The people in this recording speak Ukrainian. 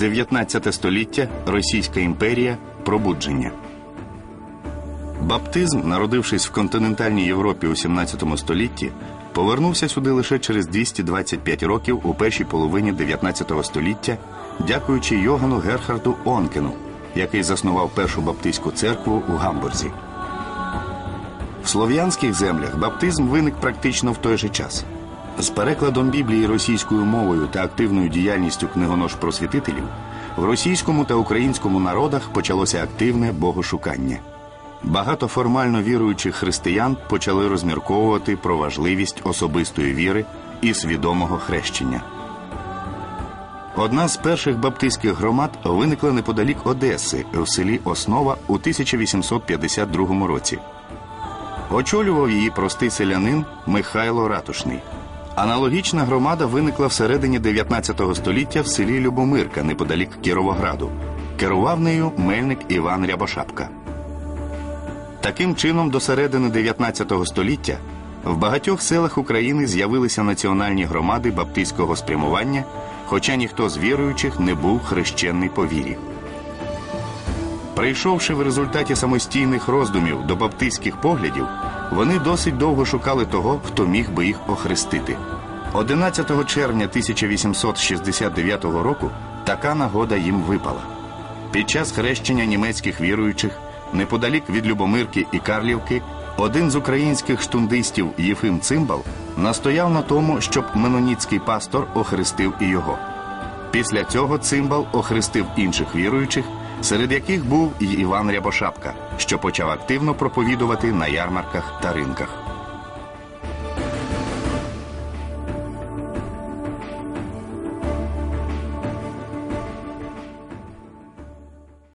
19 століття Російська імперія Пробудження. Баптизм, народившись в континентальній Європі у 17 столітті, повернувся сюди лише через 225 років у першій половині 19 століття, дякуючи Йогану Герхарду Онкену, який заснував першу баптистську церкву у Гамбурзі. В слов'янських землях баптизм виник практично в той же час. З перекладом Біблії російською мовою та активною діяльністю книгонож просвітителів в російському та українському народах почалося активне богошукання. Багато формально віруючих християн почали розмірковувати про важливість особистої віри і свідомого хрещення. Одна з перших баптистських громад виникла неподалік Одеси в селі Основа у 1852 році. Очолював її простий селянин Михайло Ратушний. Аналогічна громада виникла всередині 19 століття в селі Любомирка неподалік Кіровограду. Керував нею мельник Іван Рябошапка. Таким чином, до середини 19 століття в багатьох селах України з'явилися національні громади баптистського спрямування, хоча ніхто з віруючих не був хрещений по вірі. Прийшовши в результаті самостійних роздумів до баптистських поглядів, вони досить довго шукали того, хто міг би їх охрестити. 11 червня 1869 року така нагода їм випала. Під час хрещення німецьких віруючих, неподалік від Любомирки і Карлівки, один з українських штундистів Єфим Цимбал настояв на тому, щоб меноніцький пастор охрестив і його. Після цього Цимбал охрестив інших віруючих, серед яких був і Іван Рябошапка, що почав активно проповідувати на ярмарках та ринках.